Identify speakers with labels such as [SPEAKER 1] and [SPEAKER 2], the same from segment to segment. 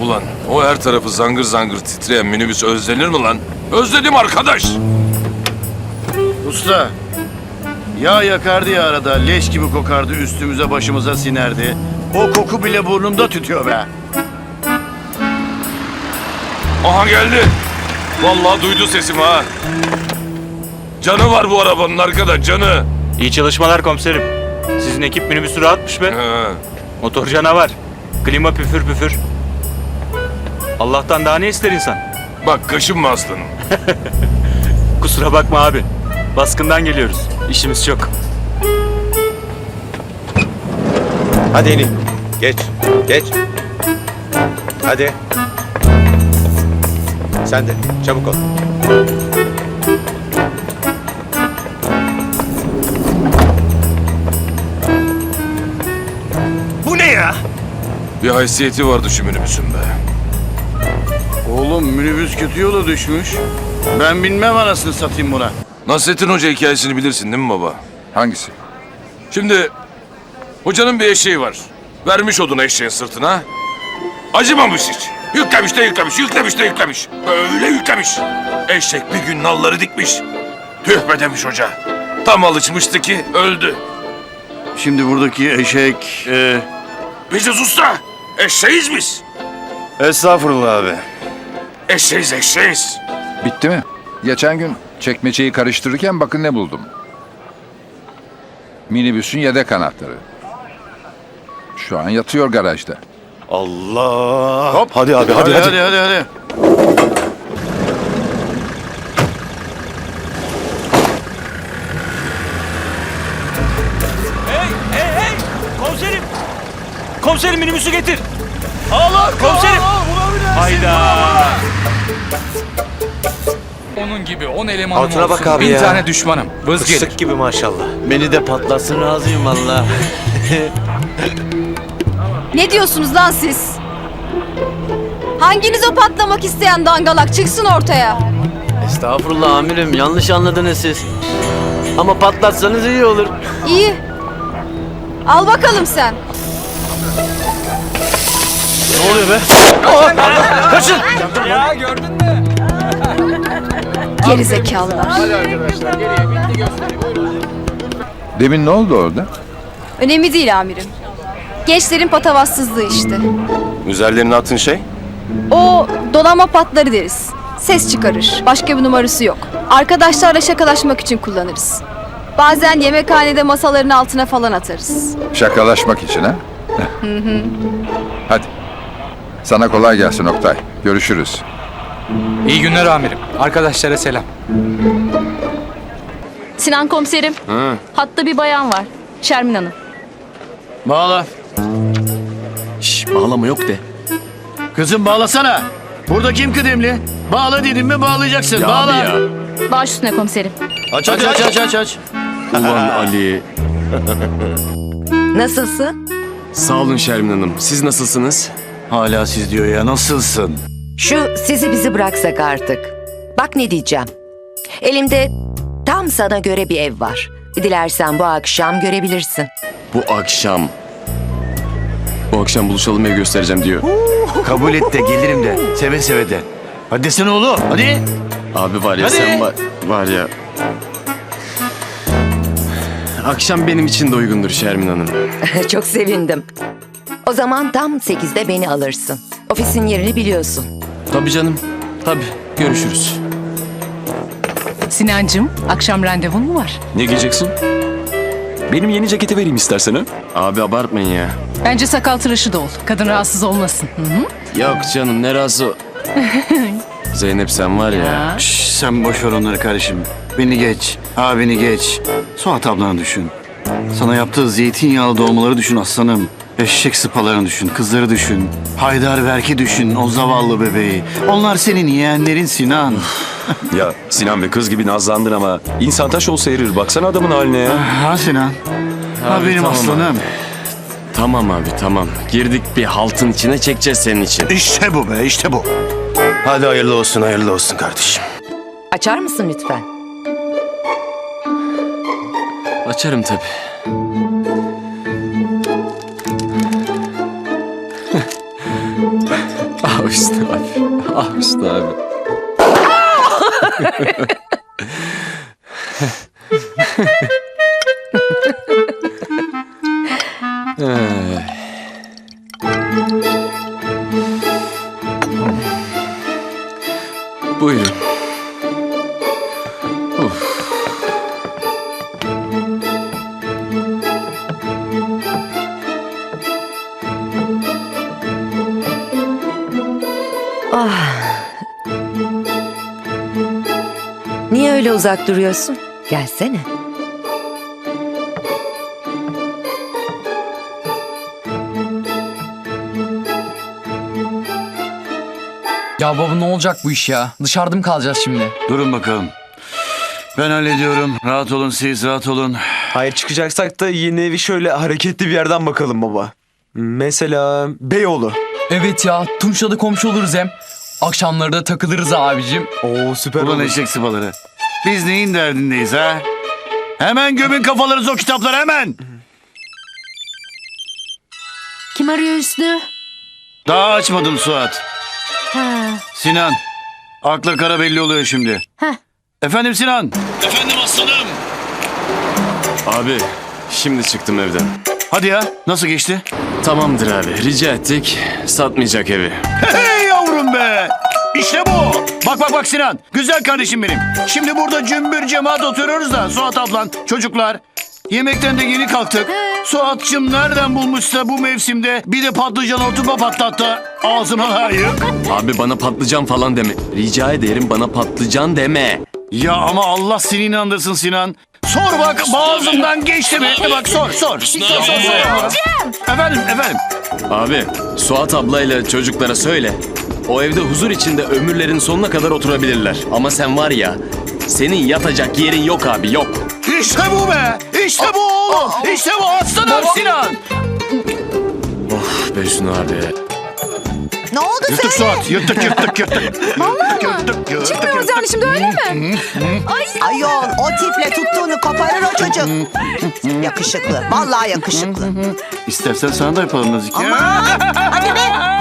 [SPEAKER 1] Ulan o her tarafı zangır zangır titreyen minibüs özlenir mi lan? Özledim arkadaş.
[SPEAKER 2] Usta. Yağ yakardı ya arada. Leş gibi kokardı üstümüze başımıza sinerdi. O koku bile burnumda tütüyor be.
[SPEAKER 1] Aha geldi. Vallahi duydu sesimi ha. Canı var bu arabanın arkada canı.
[SPEAKER 3] İyi çalışmalar komiserim. Sizin ekip minibüsü rahatmış be.
[SPEAKER 1] He.
[SPEAKER 3] Motor canavar. Klima püfür püfür. Allah'tan daha ne ister insan?
[SPEAKER 1] Bak kaşınma aslanım.
[SPEAKER 3] Kusura bakma abi. Baskından geliyoruz. İşimiz çok.
[SPEAKER 4] Hadi inin. Geç. Geç. Hadi. Sen de. Çabuk ol.
[SPEAKER 1] Bir haysiyeti vardı şu minibüsün be.
[SPEAKER 2] Oğlum minibüs kötü yola düşmüş. Ben bilmem anasını satayım buna.
[SPEAKER 1] Nasrettin Hoca hikayesini bilirsin değil mi baba?
[SPEAKER 5] Hangisi?
[SPEAKER 1] Şimdi hocanın bir eşeği var. Vermiş odunu eşeğin sırtına. Acımamış hiç. Yüklemiş de yüklemiş, yüklemiş de yüklemiş. Öyle yüklemiş. Eşek bir gün nalları dikmiş. Tüh be demiş hoca. Tam alışmıştı ki öldü.
[SPEAKER 2] Şimdi buradaki eşek... E,
[SPEAKER 1] Biziz usta. Eşeğiz biz.
[SPEAKER 2] estağfurullah abi.
[SPEAKER 1] Eşeğiz eşeğiz.
[SPEAKER 5] Bitti mi? Geçen gün çekmeceyi karıştırırken bakın ne buldum. Minibüsün yedek anahtarı. Şu an yatıyor garajda.
[SPEAKER 4] Allah.
[SPEAKER 2] Hop.
[SPEAKER 4] Hadi abi hadi hadi.
[SPEAKER 2] hadi hadi hadi.
[SPEAKER 3] Hey hey hey! Komiserim! Komiserim minibüsü getir. Allah komiserim. Hayda.
[SPEAKER 6] Onun gibi 10 elemanım
[SPEAKER 4] Altına
[SPEAKER 6] olsun.
[SPEAKER 4] bak abi
[SPEAKER 6] Bin
[SPEAKER 4] ya.
[SPEAKER 6] tane düşmanım. Vız gelir.
[SPEAKER 4] Fıstık gibi maşallah.
[SPEAKER 7] Beni de patlatsın razıyım valla.
[SPEAKER 8] Ne diyorsunuz lan siz? Hanginiz o patlamak isteyen dangalak çıksın ortaya.
[SPEAKER 7] Estağfurullah amirim yanlış anladınız siz. Ama patlatsanız iyi olur.
[SPEAKER 8] İyi. Al bakalım sen.
[SPEAKER 7] Ne oluyor be?
[SPEAKER 8] Geri zekalılar.
[SPEAKER 5] Demin ne oldu orada?
[SPEAKER 8] Önemli değil amirim. Gençlerin patavatsızlığı işte.
[SPEAKER 4] Üzerlerine attığın şey?
[SPEAKER 8] O dolama patları deriz. Ses çıkarır. Başka bir numarası yok. Arkadaşlarla şakalaşmak için kullanırız. Bazen yemekhanede masaların altına falan atarız.
[SPEAKER 5] Şakalaşmak için ha? Hadi. Sana kolay gelsin Oktay. Görüşürüz.
[SPEAKER 6] İyi günler amirim. Arkadaşlara selam.
[SPEAKER 9] Sinan komiserim. Hatta bir bayan var. Şermin Hanım.
[SPEAKER 2] Bağla.
[SPEAKER 7] Şş bağlama yok de.
[SPEAKER 2] Kızım bağlasana. Burada kim kıdemli? Bağla dedim mi bağlayacaksın. Bağla.
[SPEAKER 9] Baş üstüne komiserim.
[SPEAKER 2] Aç aç aç aç aç aç.
[SPEAKER 10] Ulan Ali.
[SPEAKER 11] Nasılsın?
[SPEAKER 10] Sağ olun Şermin Hanım. Siz nasılsınız?
[SPEAKER 2] Hala siz diyor ya nasılsın?
[SPEAKER 11] Şu sizi bizi bıraksak artık. Bak ne diyeceğim. Elimde tam sana göre bir ev var. Dilersen bu akşam görebilirsin.
[SPEAKER 10] Bu akşam. Bu akşam buluşalım ev göstereceğim diyor.
[SPEAKER 2] Kabul et de gelirim de. Seve seve de. Hadi desene oğlum. Hadi.
[SPEAKER 10] Abi var ya
[SPEAKER 2] Hadi.
[SPEAKER 10] sen var, var ya. Akşam benim için de uygundur Şermin Hanım.
[SPEAKER 11] Çok sevindim. O zaman tam sekizde beni alırsın. Ofisin yerini biliyorsun.
[SPEAKER 10] Tabii canım. Tabii. Görüşürüz.
[SPEAKER 9] Sinancım, akşam randevun mu var?
[SPEAKER 10] Ne giyeceksin? Benim yeni ceketi vereyim istersen ha. Abi abartmayın ya.
[SPEAKER 9] Bence sakal tıraşı da ol. Kadın rahatsız olmasın. Hı hı.
[SPEAKER 10] Yok canım ne razı. Zeynep sen var ya.
[SPEAKER 2] Şş, sen boş ver onları kardeşim. Beni geç. Abini geç. Suat ablanı düşün. Sana yaptığı zeytinyağlı dolmaları düşün aslanım. Eşek sıpalarını düşün, kızları düşün. Haydar Berk'i düşün, o zavallı bebeği. Onlar senin yeğenlerin Sinan.
[SPEAKER 10] Ya Sinan be kız gibi nazlandın ama insan taş olsa erir. Baksana adamın haline ya.
[SPEAKER 2] ha Sinan? Ha
[SPEAKER 10] Abi,
[SPEAKER 2] benim
[SPEAKER 10] tamam
[SPEAKER 2] aslanım.
[SPEAKER 10] Tamam abi tamam. Girdik bir haltın içine çekeceğiz senin için.
[SPEAKER 2] İşte bu be, işte bu.
[SPEAKER 4] Hadi hayırlı olsun hayırlı olsun kardeşim.
[SPEAKER 11] Açar mısın lütfen?
[SPEAKER 10] Açarım tabii. Hüsnü abi. Ah Hüsnü abi. Buyurun.
[SPEAKER 11] Niye öyle uzak duruyorsun? Gelsene.
[SPEAKER 12] Ya baba ne olacak bu iş ya? Dışarıda mı kalacağız şimdi?
[SPEAKER 2] Durun bakalım. Ben hallediyorum. Rahat olun siz rahat olun.
[SPEAKER 13] Hayır çıkacaksak da yine bir şöyle hareketli bir yerden bakalım baba. Mesela Beyoğlu.
[SPEAKER 12] Evet ya Tunç'la da komşu oluruz hem. Akşamları da takılırız abicim.
[SPEAKER 13] Oo süper
[SPEAKER 2] Ulan
[SPEAKER 13] olur.
[SPEAKER 2] eşek sıpaları. Biz neyin derdindeyiz ha? Hemen gömün kafalarınızı o kitaplara hemen.
[SPEAKER 9] Kim arıyor Hüsnü?
[SPEAKER 2] Daha açmadım Suat.
[SPEAKER 9] Ha.
[SPEAKER 2] Sinan. Akla kara belli oluyor şimdi.
[SPEAKER 9] Heh.
[SPEAKER 2] Efendim Sinan. Efendim aslanım.
[SPEAKER 10] Abi şimdi çıktım evden.
[SPEAKER 2] Hadi ya nasıl geçti?
[SPEAKER 10] Tamamdır abi. Rica ettik. Satmayacak evi.
[SPEAKER 2] Hey be. İşte bu. Bak bak bak Sinan. Güzel kardeşim benim. Şimdi burada cümbür cemaat oturuyoruz da Suat ablan, çocuklar. Yemekten de yeni kalktık. Suat'cığım nereden bulmuşsa bu mevsimde bir de patlıcan oturma patlattı. Ağzına layık.
[SPEAKER 10] Abi bana patlıcan falan deme. Rica ederim bana patlıcan deme.
[SPEAKER 2] Ya ama Allah seni inandırsın Sinan. Sor bak boğazımdan geçti mi? Bak sor sor. Sor, sor, sor. Efendim efendim.
[SPEAKER 10] Abi Suat ablayla çocuklara söyle. O evde huzur içinde ömürlerin sonuna kadar oturabilirler. Ama sen var ya senin yatacak yerin yok abi yok.
[SPEAKER 2] İşte bu be. İşte bu oğlum. İşte bu aslanım Sinan.
[SPEAKER 10] Of be Hüsnü abi.
[SPEAKER 11] Ne oldu
[SPEAKER 2] Yırttık Suat. Yırttık yırttık yırttık. Vallahi Yırttık yırttık.
[SPEAKER 14] Çıkmıyoruz yani şimdi öyle mi?
[SPEAKER 11] Ayol o tiple tuttuğunu koparır o çocuk. yakışıklı. Vallahi yakışıklı.
[SPEAKER 2] İstersen sana da yapalım Nazik.
[SPEAKER 11] Hadi be.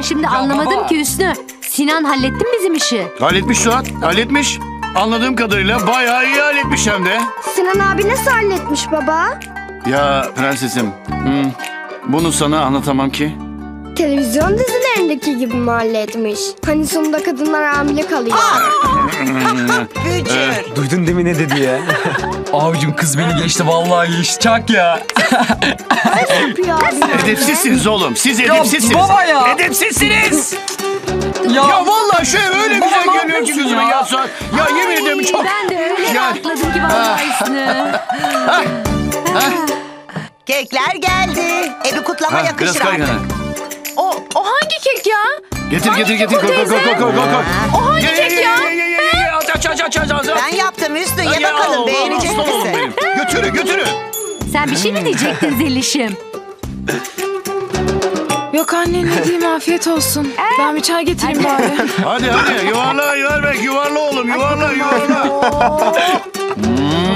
[SPEAKER 9] Ben şimdi anlamadım ki Hüsnü. Sinan hallettin bizim işi.
[SPEAKER 2] Halletmiş Suat. Halletmiş. Anladığım kadarıyla bayağı iyi halletmiş hem de.
[SPEAKER 14] Sinan abi nasıl halletmiş baba?
[SPEAKER 2] Ya prensesim. hı, bunu sana anlatamam ki.
[SPEAKER 14] Televizyon dizilerindeki gibi mi halletmiş? Hani sonunda kadınlar hamile kalıyor.
[SPEAKER 11] Bücür.
[SPEAKER 13] Duydun değil mi ne dedi ya?
[SPEAKER 12] Abicim kız beni geçti vallahi geçti çak ya.
[SPEAKER 14] yapıyor abi?
[SPEAKER 2] Edepsizsiniz oğlum. Siz edepsizsiniz.
[SPEAKER 12] baba ya.
[SPEAKER 2] Edepsizsiniz.
[SPEAKER 12] Ya,
[SPEAKER 2] Ya vallahi şu ev öyle güzel
[SPEAKER 12] Baba, ne
[SPEAKER 2] geliyor ki
[SPEAKER 12] yapıyorsun
[SPEAKER 2] gözüme
[SPEAKER 12] ya?
[SPEAKER 2] ya Suat. Ya yemin ederim çok.
[SPEAKER 9] Ben de öyle
[SPEAKER 2] Ya.
[SPEAKER 9] rahatladım ki vallahi Hüsnü.
[SPEAKER 11] Kekler geldi. Evi kutlama
[SPEAKER 2] Ha,
[SPEAKER 11] yakışır
[SPEAKER 2] kaygana.
[SPEAKER 11] artık.
[SPEAKER 9] O, o hangi kek ya?
[SPEAKER 2] Getir getir getir. Koy koy koy koy koy koy.
[SPEAKER 9] O hangi kek
[SPEAKER 2] ye,
[SPEAKER 9] ya?
[SPEAKER 2] ye, ye, ye, ye. Aç aç aç aç aç.
[SPEAKER 11] Ben yaptım Hüsnü. Ye
[SPEAKER 2] Ya,
[SPEAKER 11] bakalım
[SPEAKER 2] Allah,
[SPEAKER 11] beğenecek
[SPEAKER 2] aslan oğlum
[SPEAKER 11] misin?
[SPEAKER 2] benim. Götürün götürün.
[SPEAKER 9] Sen bir şey mi diyecektin Zeliş'im?
[SPEAKER 3] Yok anne ne diyeyim afiyet olsun. Ben bir çay getireyim bari.
[SPEAKER 2] Hadi hadi yuvarla yuvarla yuvarla oğlum yuvarla yuvarla.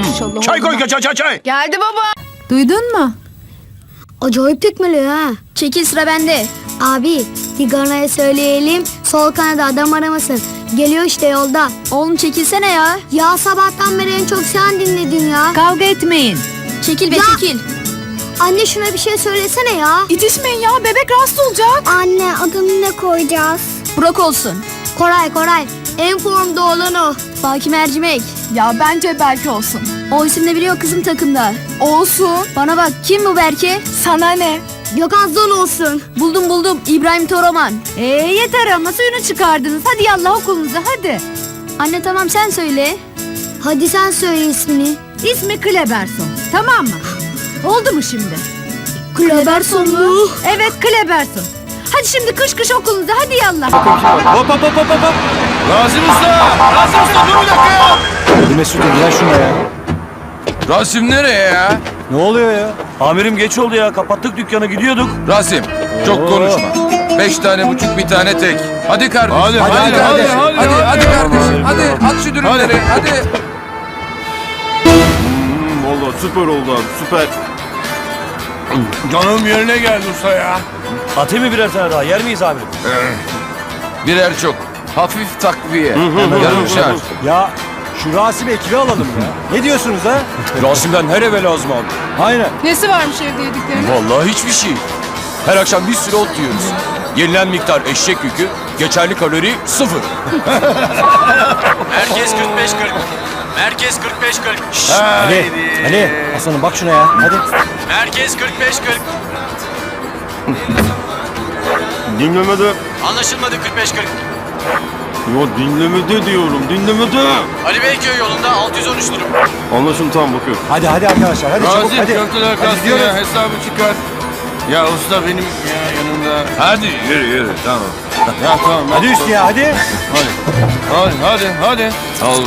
[SPEAKER 9] Maşallah.
[SPEAKER 2] Çay koy çay çay çay.
[SPEAKER 14] Geldi baba.
[SPEAKER 9] Duydun mu?
[SPEAKER 14] Acayip tekmeliyor ha. Çekil sıra bende. Abi Tigana'ya söyleyelim sol kanada adam aramasın. Geliyor işte yolda. Oğlum çekilsene ya. Ya sabahtan beri en çok sen dinledin ya.
[SPEAKER 9] Kavga etmeyin.
[SPEAKER 14] Çekil be çekil. Anne şuna bir şey söylesene ya.
[SPEAKER 3] İtişmeyin ya bebek rahatsız olacak.
[SPEAKER 14] Anne adını ne koyacağız? Burak olsun. Koray Koray. En formda olan o. Baki Mercimek.
[SPEAKER 3] Ya bence Berke olsun.
[SPEAKER 14] O isimde biri yok kızım takımda.
[SPEAKER 3] Olsun.
[SPEAKER 14] Bana bak kim bu Berke?
[SPEAKER 3] Sana ne?
[SPEAKER 14] Gökhan Zon olsun. Buldum buldum. İbrahim Toroman.
[SPEAKER 9] Ee yeter ama suyunu çıkardınız. Hadi yallah okulunuza hadi.
[SPEAKER 14] Anne tamam sen söyle. Hadi sen söyle ismini.
[SPEAKER 9] İsmi Kleberson. Tamam mı? Oldu mu şimdi?
[SPEAKER 14] Kleberson mu?
[SPEAKER 9] Evet Kleberson. Hadi şimdi kış kış okulunuza hadi yallah.
[SPEAKER 13] hop hop hop hop hop.
[SPEAKER 2] Rasim Usta. Rasim Usta dur bir dakika ya.
[SPEAKER 13] Mesut gel şuna ya.
[SPEAKER 1] Rasim nereye ya?
[SPEAKER 13] Ne oluyor ya? Amirim geç oldu ya. Kapattık dükkanı gidiyorduk.
[SPEAKER 1] Rasim çok konuşma. Beş tane buçuk bir tane tek. Hadi kardeşim.
[SPEAKER 2] Hadi, hadi, hadi,
[SPEAKER 1] kardeşim.
[SPEAKER 2] hadi,
[SPEAKER 1] Hadi,
[SPEAKER 2] hadi.
[SPEAKER 1] hadi kardeşim. Hadi at şu dürümleri. Hadi.
[SPEAKER 13] Valla süper oldu abi süper.
[SPEAKER 15] Canım yerine geldi usta ya.
[SPEAKER 16] Atayım mı birer tane daha? Yer miyiz amirim?
[SPEAKER 1] Birer çok. Hafif takviye. Yarım şart.
[SPEAKER 16] Ya şu Rasim ekibi alalım ya. Ne diyorsunuz ha? Rasim'den her eve lazım abi. Aynen.
[SPEAKER 17] Nesi varmış evde yediklerinin?
[SPEAKER 16] Vallahi hiçbir şey. Her akşam bir sürü ot yiyoruz. Yenilen miktar eşek yükü, geçerli kalori sıfır.
[SPEAKER 18] Merkez 45-40. Merkez 45-40.
[SPEAKER 16] Ali, Ali, Hasan'ım bak şuna ya. Hadi.
[SPEAKER 18] Merkez 45-40.
[SPEAKER 16] Dinlemedi.
[SPEAKER 18] Anlaşılmadı 45-40.
[SPEAKER 16] Yo dinlemedi diyorum, dinlemedi.
[SPEAKER 18] Ali Beyköy yolunda 613 durum.
[SPEAKER 16] Anlaşıldı tamam bakıyorum. Hadi hadi arkadaşlar, hadi çabuk
[SPEAKER 15] Razi
[SPEAKER 16] hadi.
[SPEAKER 15] köfteler
[SPEAKER 16] Hadi
[SPEAKER 15] kalsın
[SPEAKER 16] gidiyoruz.
[SPEAKER 15] ya hesabı çıkar. Ya usta benim ya yanımda. Hadi yürü yürü tamam. ya tamam.
[SPEAKER 16] Hadi üstü ya hadi.
[SPEAKER 15] Hadi hadi hadi. hadi. Al